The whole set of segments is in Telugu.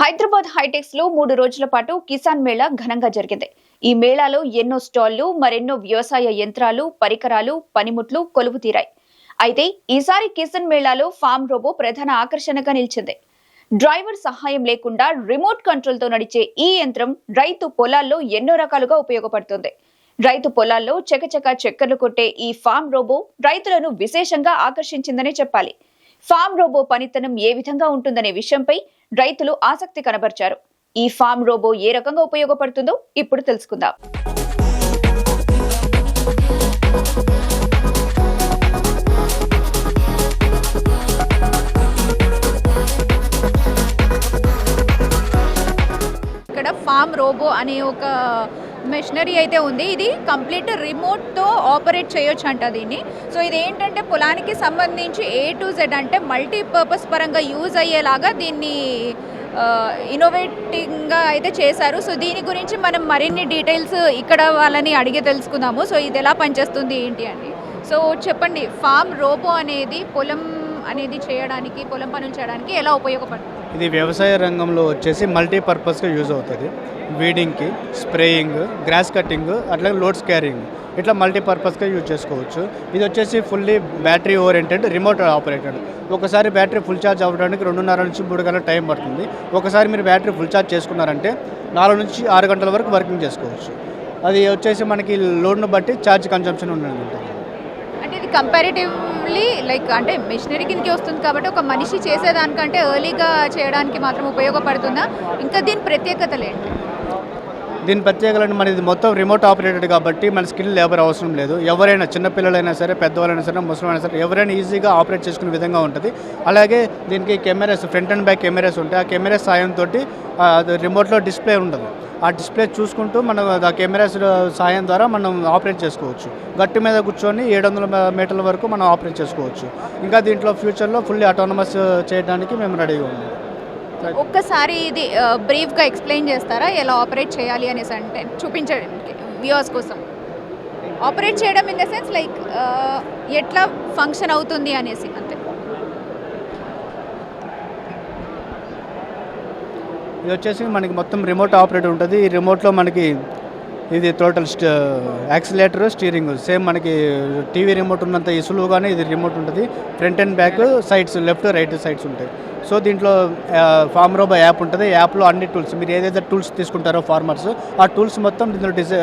హైదరాబాద్ హైటెక్స్లో మూడు రోజుల పాటు కిసాన్ మేళా ఘనంగా జరిగింది. ఈ మేళాలో ఎన్నో స్టాళ్ళు మరెన్నో వ్యవసాయ యంత్రాలు పరికరాలు పనిముట్లు కొలువు తీరాయి. అయితే ఈసారి కిసాన్ మేళాలో ఫామ్ రోబో ప్రధాన ఆకర్షణగా నిలిచింది. డ్రైవర్ సహాయం లేకుండా రిమోట్ కంట్రోల్తో నడిచే ఈ యంత్రం రైతు పొలాల్లో ఎన్నో రకాలుగా ఉపయోగపడుతుంది. రైతు పొలాల్లో చకచక చక్కర్లు కొట్టే ఈ ఫామ్ రోబో రైతులను విశేషంగా ఆకర్షించిందనే చెప్పాలి. ఫామ్ రోబో పనితనం ఏ విధంగా ఉంటుందనే విషయంపై రైతులు ఆసక్తి కనబర్చారు. ఈ ఫామ్ రోబో ఏ రకంగా ఉపయోగపడుతుందో ఇప్పుడు తెలుసుకుందాం. ఇక్కడ ఫామ్ రోబో అనే ఒక మెషినరీ అయితే ఉంది. ఇది కంప్లీట్ రిమోట్తో ఆపరేట్ చేయొచ్చు అంట దీన్ని. సో ఇది ఏంటంటే పొలానికి సంబంధించి ఏ టు జెడ్ అంటే మల్టీపర్పస్ పరంగా యూజ్ అయ్యేలాగా దీన్ని ఇన్నోవేటింగ్గా అయితే చేశారు. సో దీని గురించి మనం మరిన్ని డీటెయిల్స్ ఇక్కడ వాళ్ళని అడిగి తెలుసుకుందాము. సో ఇది ఎలా పనిచేస్తుంది ఏంటి అని. సో చెప్పండి ఫామ్ రోబో అనేది పొలం అనేది చేయడానికి పొలం పనులు చేయడానికి ఎలా ఉపయోగపడుతుంది? ఇది వ్యవసాయ రంగంలో వచ్చేసి మల్టీపర్పస్గా యూజ్ అవుతుంది. వీడింగ్కి స్ప్రేయింగ్ గ్రాస్ కటింగ్ అట్లాగే లోడ్స్ క్యారింగ్ ఇట్లా మల్టీపర్పస్గా యూజ్ చేసుకోవచ్చు. ఇది వచ్చేసి fully battery oriented remote operated. ఒకసారి బ్యాటరీ ఫుల్ ఛార్జ్ అవ్వడానికి రెండున్నర నుంచి మూడు గంటల టైం పడుతుంది. ఒకసారి మీరు బ్యాటరీ ఫుల్ ఛార్జ్ చేసుకున్నారంటే నాలుగు నుంచి ఆరు గంటల వరకు వర్కింగ్ చేసుకోవచ్చు. అది వచ్చేసి మనకి లోడ్ను బట్టి ఛార్జ్ కన్జంప్షన్ ఉన్నది అంటే ఇది కంపారిటివ్లీ లైక్ అంటే మిషనరీ కిందకి వస్తుంది కాబట్టి ఒక మనిషి చేసేదానికంటే ఎర్లీగా చేయడానికి మాత్రం ఉపయోగపడుతుందా? ఇంకా దీని ప్రత్యేకతలు ఏంటి? దీని ప్రత్యేకలను మన ఇది మొత్తం రిమోట్ ఆపరేటెడ్ కాబట్టి మన స్కిల్ లేబర్ అవసరం లేదు. ఎవరైనా చిన్నపిల్లలైనా సరే పెద్దవాళ్ళైనా సరే ముసలిమైనా సరే ఎవరైనా ఈజీగా ఆపరేట్ చేసుకునే విధంగా ఉంటుంది. అలాగే దీనికి cameras front and back cameras ఉంటాయి. ఆ కెమెరాస్ సాయంతో రిమోట్లో డిస్ప్లే ఉండదు. ఆ డిస్ప్లే చూసుకుంటూ మనం ఆ కెమెరాస్ సాయం ద్వారా మనం ఆపరేట్ చేసుకోవచ్చు. గట్టు మీద కూర్చొని ఏడు వందల మీటర్ల వరకు మనం ఆపరేట్ చేసుకోవచ్చు. ఇంకా దీంట్లో ఫ్యూచర్లో ఫుల్లీ ఆటోనమస్ చేయడానికి మేము రెడీగా ఉన్నాం. ఒక్కసారి ఇది బ్రీఫ్గా ఎక్స్ప్లెయిన్ చేస్తారా? ఎలా ఆపరేట్ చేయాలి అనేసి అంటే చూపించడానికి వ్యూవర్స్ కోసం. ఆపరేట్ చేయడం ఇన్ ద సెన్స్ లైక్ ఎట్లా ఫంక్షన్ అవుతుంది అనేసి అంతే. ఇది వచ్చేసి మనకి మొత్తం రిమోట్ ఆపరేట్ ఉంటుంది. ఈ రిమోట్లో మనకి ఇది టోటల్ యాక్సిలేటర్ స్టీరింగ్ సేమ్ మనకి టీవీ రిమోట్ ఉన్నంత ఇసులుగానే సులువుగానే ఇది రిమోట్ ఉంటుంది. Front and back sides left right sides ఉంటాయి. సో దీంట్లో ఫార్మ్ రోబో యాప్ ఉంటుంది. యాప్లో అన్ని టూల్స్ మీరు ఏదైతే టూల్స్ తీసుకుంటారో ఫార్మర్స్ ఆ టూల్స్ మొత్తం దీంట్లో డిజై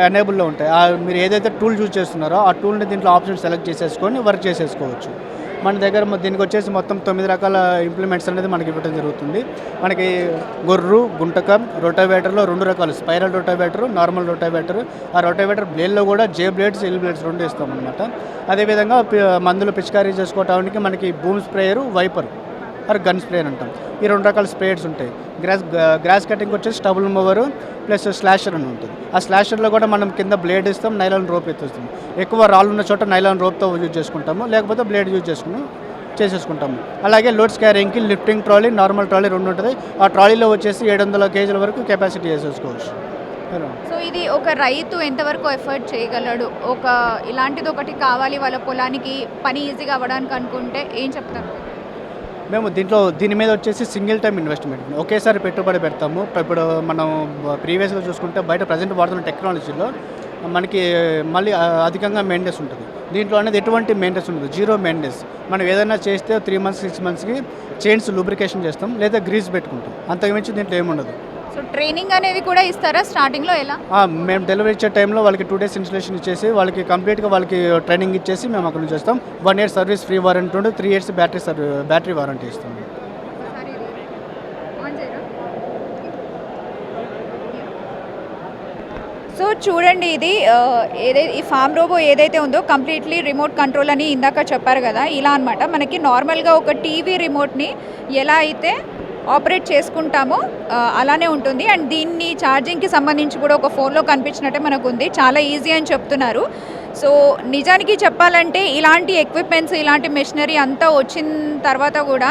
ఎనేబుల్లో ఉంటాయి. ఆ మీరు ఏదైతే టూల్ చూస్ చేస్తున్నారో ఆ టూల్ని దీంట్లో ఆప్షన్ సెలెక్ట్ చేసేసుకొని వర్క్ చేసేసుకోవచ్చు. మన దగ్గర దీనికి వచ్చేసి మొత్తం తొమ్మిది రకాల ఇంప్లిమెంట్స్ అనేది మనకి ఇవ్వడం జరుగుతుంది. మనకి గొర్రు గుంటకం రొటోవేటర్లో రెండు రకాలు. స్పైరల్ రొటావేటర్ నార్మల్ రొటావేటర్ ఆ రొటోవేటర్ బ్లేడ్లో కూడా జే బ్లేడ్స్ ఎల్ బ్లేడ్స్ రెండు ఇస్తాం అనమాట అదేవిధంగా పి- మందులు పిచికారీ చేసుకోవడానికి మనకి boom sprayer wiper or gun sprayer అంటాం. ఈ రెండు రకాల స్ప్రేడ్స్ ఉంటాయి. గ్రాస్ గ్రాస్ కటింగ్ వచ్చేసి స్టబుల్ మూవరు ప్లస్ స్లాషర్ అని ఉంటుంది. ఆ స్లాషర్లో కూడా మనం కింద బ్లేడ్ ఇస్తాం నైలాన్ రోప్ ఎత్తిస్తాం. ఎక్కువ రాళ్ళు ఉన్న చోట నైలాన్ రోప్తో యూజ్ చేసుకుంటాము లేకపోతే బ్లేడ్ యూజ్ చేసుకుని చేసేసుకుంటాము. అలాగే లోడ్స్ క్యారింగ్కి లిఫ్టింగ్ ట్రాలీ నార్మల్ ట్రాలీ రెండు ఉంటుంది. ఆ ట్రాలీలో వచ్చేసి ఏడు వందల కేజీల వరకు కెపాసిటీ చేసేసుకోవచ్చు సో ఇది ఒక రైతు ఎంతవరకు ఎఫర్ట్ చేయగలడు? ఒక ఇలాంటిది ఒకటి కావాలి వాళ్ళ పొలానికి పని ఈజీగా అవ్వడానికి అనుకుంటే ఏం చెప్తారు? మేము దీంట్లో దీని మీద వచ్చేసి సింగిల్ టైం ఇన్వెస్ట్మెంట్. ఒకేసారి పెట్టుబడి పెడతాము. ఇప్పుడు మనం ప్రీవియస్గా చూసుకుంటే బయట ప్రజెంట్ వాడుతున్న టెక్నాలజీలో మనకి మళ్ళీ అధికంగా మెయింటెన్స్ ఉంటుంది. దీంట్లో అనేది ఎటువంటి మెయింటెన్స్ ఉండదు. జీరో మెయింటెన్స్ మనం ఏదైనా చేస్తే త్రీ మంత్స్ సిక్స్ మంత్స్కి చైన్స్ లూబ్రికేషన్ చేస్తాం. లేదా గ్రీజ్ పెట్టుకుంటాం. అంతకుమించి దీంట్లో ఏముండదు. సో ట్రైనింగ్ అనేది కూడా ఇస్తారా? స్టార్టింగ్లో ఎలా? ఆ, మేము డెలివరీ ఇచ్చే టైంలో వాళ్ళకి టూ డేస్ ఇన్స్టలేషన్ ఇచ్చేసి వాళ్ళకి కంప్లీట్గా వాళ్ళకి ట్రైనింగ్ ఇచ్చేసి మేము అక్కడ నుంచి చేస్తాం one year service free warranty ఉంటే three years battery service battery warranty ఇస్తాం సో చూడండి ఇది ఏదైతే ఈ ఫామ్ రోబో ఏదైతే ఉందో కంప్లీట్లీ రిమోట్ కంట్రోల్ అని ఇందాక చెప్పారు కదా ఇలా అనమాట మనకి నార్మల్గా ఒక టీవీ రిమోట్ని ఎలా అయితే ఆపరేట్ చేసుకుంటామో. అలానే ఉంటుంది. అండ్ దీన్ని ఛార్జింగ్కి సంబంధించి కూడా ఒక ఫోన్లో కనిపించినట్టే మనకు ఉంది చాలా ఈజీ అని చెప్తున్నారు. సో నిజానికి చెప్పాలంటే ఇలాంటి ఎక్విప్మెంట్స్ ఇలాంటి మెషినరీ అంతా వచ్చిన తర్వాత కూడా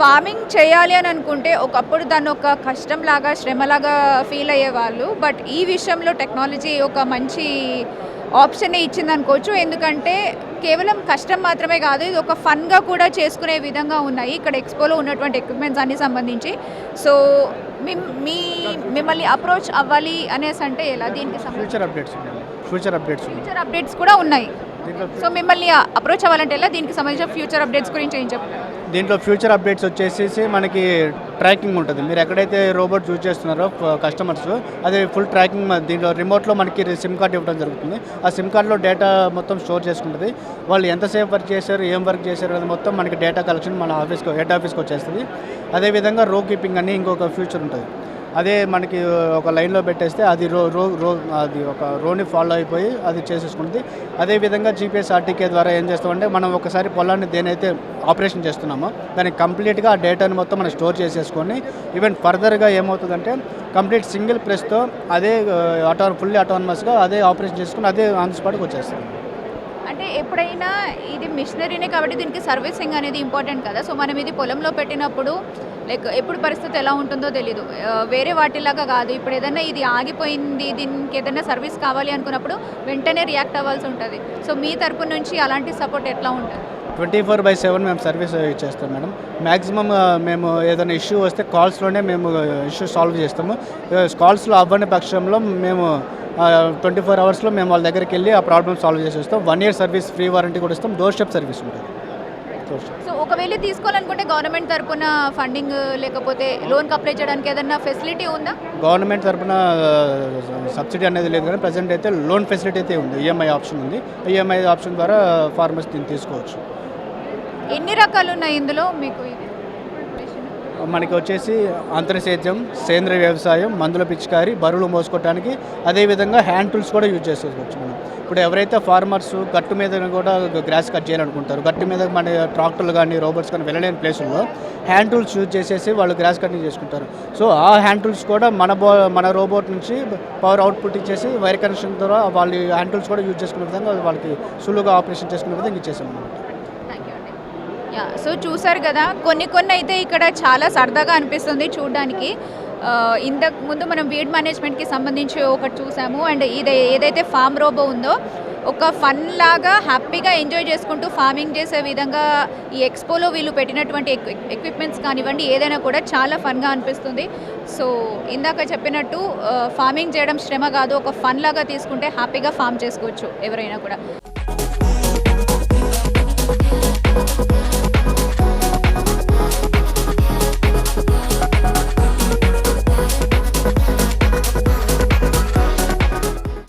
ఫార్మింగ్ చేయాలి అని అనుకుంటే ఒకప్పుడు దాన్ని ఒక కష్టంలాగా శ్రమలాగా ఫీల్ అయ్యేవాళ్ళు. బట్ ఈ విషయంలో టెక్నాలజీ ఒక మంచి ఆప్షన్ ఇచ్చింది అనుకోవచ్చు ఎందుకంటే కేవలం కష్టం మాత్రమే కాదు ఇది ఒక ఫన్గా కూడా చేసుకునే విధంగా ఉన్నాయి. ఇక్కడ ఎక్స్పోలో ఉన్నటువంటి ఎక్విప్మెంట్స్ అన్ని సంబంధించి. సో మీ మీ మిమ్మల్ని అప్రోచ్ అవ్వాలి అనేసి అంటే ఎలా? దీనికి ఫ్యూచర్ అప్డేట్స్ ఫ్యూచర్ అప్డేట్స్ ఉన్నాయి. ఫ్యూచర్ అప్డేట్స్ కూడా ఉన్నాయి. సో మిమ్మల్ని అప్రోచ్ అవ్వాలంటే ఎలా? దీనికి సంబంధించిన ఫ్యూచర్ అప్డేట్స్ గురించి ఏం చెప్పారు దీంట్లో ఫ్యూచర్ అప్డేట్స్ వచ్చేసి మనకి ట్రాకింగ్ ఉంటుంది. మీరు ఎక్కడైతే రోబోట్ యూజ్ చేస్తున్నారో కస్టమర్స్ అది ఫుల్ ట్రాకింగ్ దీంట్లో రిమోట్లో మనకి సిమ్ కార్డ్ ఇవ్వడం జరుగుతుంది. ఆ సిమ్ కార్డ్లో డేటా మొత్తం స్టోర్ చేసుకుంటుంది. వాళ్ళు ఎంతసేపు వర్క్ చేశారు ఏం వర్క్ చేశారు అది మొత్తం మనకి డేటా కలెక్షన్ మన ఆఫీస్కి హెడ్ ఆఫీస్కి వచ్చేస్తుంది. అదేవిధంగా రో కీపింగ్ అని ఇంకొక ఫ్యూచర్ ఉంటుంది. అదే మనకి ఒక లైన్లో పెట్టేస్తే అది రో రో రో అది ఒక రోని ఫాలో అయిపోయి అది చేసేసుకుంటుంది. అదేవిధంగా జీపీఎస్ ఆర్టీకే ద్వారా ఏం చేస్తామంటే మనం ఒకసారి పొలాన్ని దేనైతే ఆపరేషన్ చేస్తున్నామో దానికి కంప్లీట్గా ఆ డేటాని మొత్తం మనం స్టోర్ చేసేసుకొని ఈవెన్ ఫర్దర్గా ఏమవుతుందంటే కంప్లీట్ సింగిల్ ప్రెస్తో అదే ఆటో ఫుల్లీ ఆటోనమస్గా అదే ఆపరేషన్ చేసుకుని అదే ఆన్ స్పాట్కి వచ్చేస్తుంది అంటే ఎప్పుడైనా ఇది మిషనరీనే కాబట్టి దీనికి సర్వీసింగ్ అనేది ఇంపార్టెంట్ కదా. సో మనం ఇది పొలంలో పెట్టినప్పుడు లైక్ ఎప్పుడు పరిస్థితి ఎలా ఉంటుందో తెలీదు. వేరే వాటిలాగా కాదు. ఇప్పుడు ఏదైనా ఇది ఆగిపోయింది దీనికి ఏదైనా సర్వీస్ కావాలి అనుకున్నప్పుడు వెంటనే రియాక్ట్ అవ్వాల్సి ఉంటుంది. సో మీ తరపు నుంచి అలాంటి సపోర్ట్ ఎట్లా ఉంటుంది? ట్వంటీ ఫోర్ బై సెవెన్ మేము సర్వీస్ ఇచ్చేస్తాం మేడం. మ్యాక్సిమం మేము ఏదైనా ఇష్యూ వస్తే కాల్స్లోనే మేము ఇష్యూ సాల్వ్ చేస్తాము. కాల్స్లో అవ్వని పక్షంలో మేము ట్వంటీ ఫోర్ అవర్స్లో మేము వాళ్ళ దగ్గరికి వెళ్ళి ఆ ప్రాబ్లమ్ సాల్వ్ చేసేస్తాం. One year service free warranty కూడా ఇస్తాం. డోర్ స్టెప్ సర్వీస్ ఉంటుంది సో ఒకవేళ తీసుకోవాలనుకుంటే గవర్నమెంట్ తరపున ఫండింగ్ లేకపోతే లోన్కి అప్లై చేయడానికి ఏదైనా ఫెసిలిటీ ఉందా? గవర్నమెంట్ తరపున సబ్సిడీ అనేది లేదు కానీ ప్రజెంట్ అయితే లోన్ ఫెసిలిటీ అయితే ఉంది. ఈఎంఐ ఆప్షన్ ఉంది. ఈఎంఐ ఆప్షన్ ద్వారా ఫార్మర్స్ దీన్ని తీసుకోవచ్చు. ఎన్ని రకాలు ఉన్నాయి ఇందులో? మీకు ఇది? మనకి వచ్చేసి అంతర్సేద్యం సేంద్రియ వ్యవసాయం మందుల పిచికారి బరువులు మోసుకోవడానికి అదేవిధంగా హ్యాండ్ టూల్స్ కూడా యూజ్ చేసుకోవచ్చు మనం. ఇప్పుడు ఎవరైతే ఫార్మర్స్ గట్టు మీద కూడా గ్రాస్ కట్ చేయాలనుకుంటారు గట్టు మీద మన ట్రాక్టర్లు కానీ రోబోట్స్ కానీ వెళ్ళలేని ప్లేసుల్లో హ్యాండ్ టూల్స్ యూజ్ చేసేసి వాళ్ళు గ్రాస్ కటింగ్ చేసుకుంటారు. సో ఆ హ్యాండ్ టూల్స్ కూడా మన బో మన రోబోట్ నుంచి పవర్ అవుట్పుట్ ఇచ్చేసి వైర్ కనెక్షన్ ద్వారా వాళ్ళు హ్యాండ్ టూల్స్ కూడా యూజ్ చేసుకునే విధంగా వాళ్ళకి సులువుగా ఆపరేషన్ చేసుకునే విధంగా ఇచ్చేసాం అనమాట యా సో చూసారు కదా కొన్ని కొన్ని అయితే ఇక్కడ చాలా సరదాగా అనిపిస్తుంది చూడడానికి. Uh, ఇంతకు ముందు మనం వీడ్ మేనేజ్మెంట్కి సంబంధించి ఒకటి చూసాము. అండ్ ఇది ఏదైతే ఫామ్ రోబో ఉందో ఒక ఫన్ లాగా హ్యాపీగా ఎంజాయ్ చేసుకుంటూ ఫార్మింగ్ చేసే విధంగా ఈ ఎక్స్పోలో వీళ్ళు పెట్టినటువంటి ఎక్విప్మెంట్స్ కానివ్వండి ఏదైనా కూడా చాలా ఫన్గా అనిపిస్తుంది. సో ఇందాక చెప్పినట్టు uh, ఫార్మింగ్ చేయడం శ్రమ కాదు ఒక ఫన్ లాగా తీసుకుంటే హ్యాపీగా ఫామ్ చేసుకోవచ్చు ఎవరైనా కూడా.